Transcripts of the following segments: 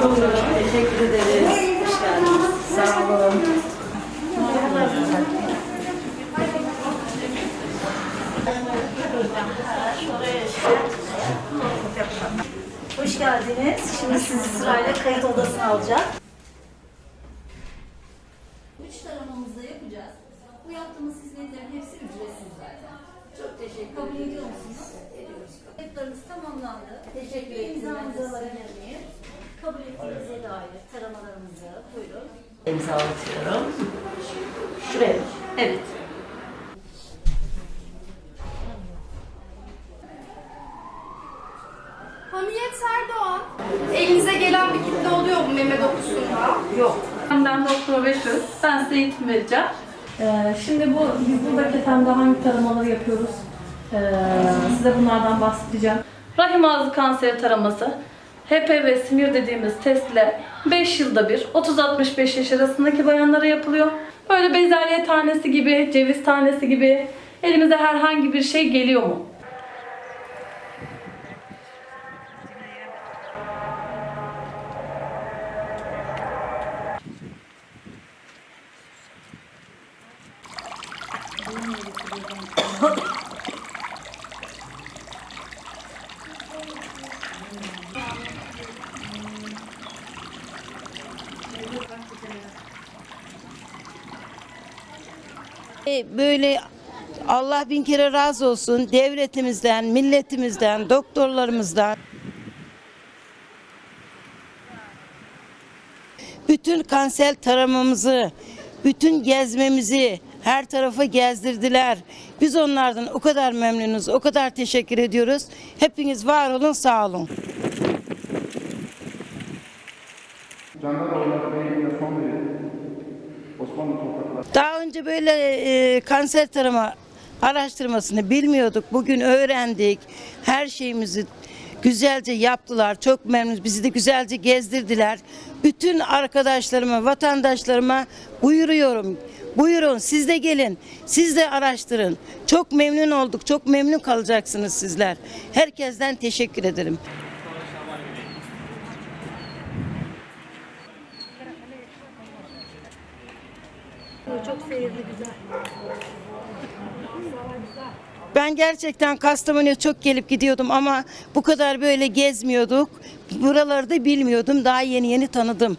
Teşekkür ederiz. Hoş geldiniz. Sağ olun. Hoş geldiniz. Şimdi sizi sırayla kayıt odasına alacak. Üç taramamızda yapacağız. Bu yaptığımız hizmetlerin hepsi ücretsiz zaten. Çok teşekkür Kabul ediyor musunuz? Ediyoruz. Kayıtlarınız tamamlandı. Teşekkür ederim. İmzanızı alabilir miyim? İmzalatıyorum. Şuraya. Evet. Hamiyet Serdoğan. Elinize gelen bir kitle oluyor mu meme dokusunda? Yok. Ben Doktor Beşir. Ben size eğitim vereceğim. Ee, şimdi bu biz burada ketemde hangi taramaları yapıyoruz? Ee, size bunlardan bahsedeceğim. Rahim ağzı kanseri taraması. HPV simir dediğimiz testle 5 yılda bir 30-65 yaş arasındaki bayanlara yapılıyor. Böyle bezelye tanesi gibi, ceviz tanesi gibi elimize herhangi bir şey geliyor mu? Böyle Allah bin kere razı olsun devletimizden, milletimizden, doktorlarımızdan. Bütün kanser taramamızı, bütün gezmemizi her tarafa gezdirdiler. Biz onlardan o kadar memnunuz, o kadar teşekkür ediyoruz. Hepiniz var olun, sağ olun. Osmanlı toprakları. Daha önce böyle e, kanser tarama araştırmasını bilmiyorduk. Bugün öğrendik. Her şeyimizi güzelce yaptılar. Çok memnunuz. Bizi de güzelce gezdirdiler. Bütün arkadaşlarıma, vatandaşlarıma buyuruyorum. Buyurun siz de gelin. Siz de araştırın. Çok memnun olduk. Çok memnun kalacaksınız sizler. Herkesten teşekkür ederim. Ben gerçekten Kastamonu'ya çok gelip gidiyordum ama bu kadar böyle gezmiyorduk. Buraları da bilmiyordum. Daha yeni yeni tanıdım.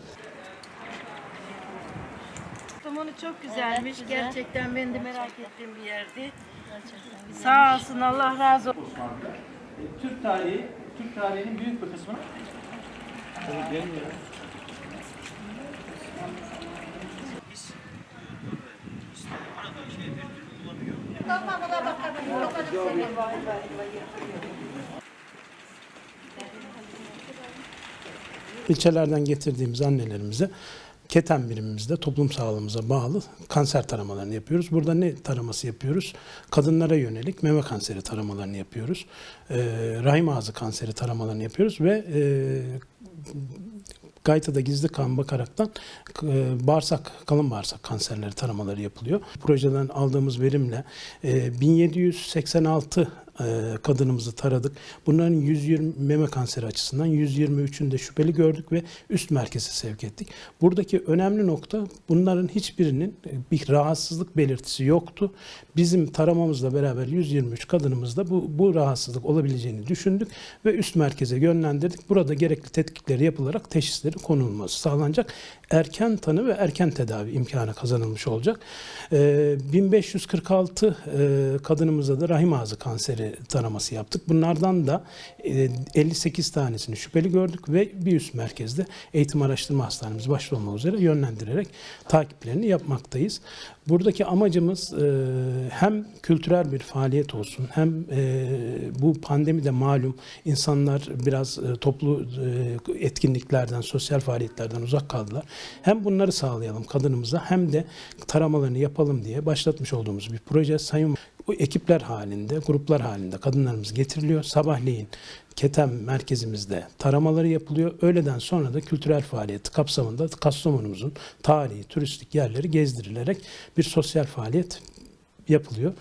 Kastamonu çok güzelmiş. Gerçekten ben de merak ettiğim bir yerdi. Sağ olsun Allah razı olsun. Türk tarihi, Türk tarihinin büyük bir kısmını İlçelerden getirdiğimiz annelerimize keten birimimizde toplum sağlığımıza bağlı kanser taramalarını yapıyoruz. Burada ne taraması yapıyoruz? Kadınlara yönelik meme kanseri taramalarını yapıyoruz. Ee, rahim ağzı kanseri taramalarını yapıyoruz ve e, Gaytada gizli kan bakaraktan e, bağırsak, kalın bağırsak kanserleri taramaları yapılıyor. Projeden aldığımız verimle e, 1786 e, kadınımızı taradık. Bunların 120 meme kanseri açısından 123'ünde şüpheli gördük ve üst merkeze sevk ettik. Buradaki önemli nokta bunların hiçbirinin e, bir rahatsızlık belirtisi yoktu. Bizim taramamızla beraber 123 kadınımızda bu, bu rahatsızlık olabileceğini düşündük ve üst merkeze yönlendirdik. Burada gerekli tetkikleri yapılarak teşhisleri konulması sağlanacak. Erken tanı ve erken tedavi imkanı kazanılmış olacak. Ee, 1546 e, kadınımızda da rahim ağzı kanseri taraması yaptık. Bunlardan da e, 58 tanesini şüpheli gördük ve bir üst merkezde eğitim araştırma hastanemiz başta olmak üzere yönlendirerek takiplerini yapmaktayız. Buradaki amacımız e, hem kültürel bir faaliyet olsun hem e, bu pandemi de malum insanlar biraz e, toplu e, etkinliklerden, sosyal faaliyetlerden uzak kaldılar. Hem bunları sağlayalım kadınımıza hem de taramalarını yapalım diye başlatmış olduğumuz bir proje. Sayın bu ekipler halinde, gruplar halinde kadınlarımız getiriliyor. Sabahleyin Ketem merkezimizde taramaları yapılıyor. Öğleden sonra da kültürel faaliyet kapsamında Kastamonumuzun tarihi, turistik yerleri gezdirilerek bir sosyal faaliyet yapılıyor.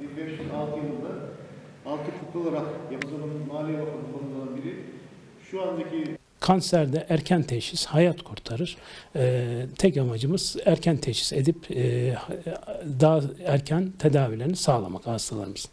1506 yılında altı kukla olarak yapılan Maliye Bakanı konularından biri şu andaki Kanserde erken teşhis hayat kurtarır. Ee, tek amacımız erken teşhis edip e, daha erken tedavilerini sağlamak hastalarımızın.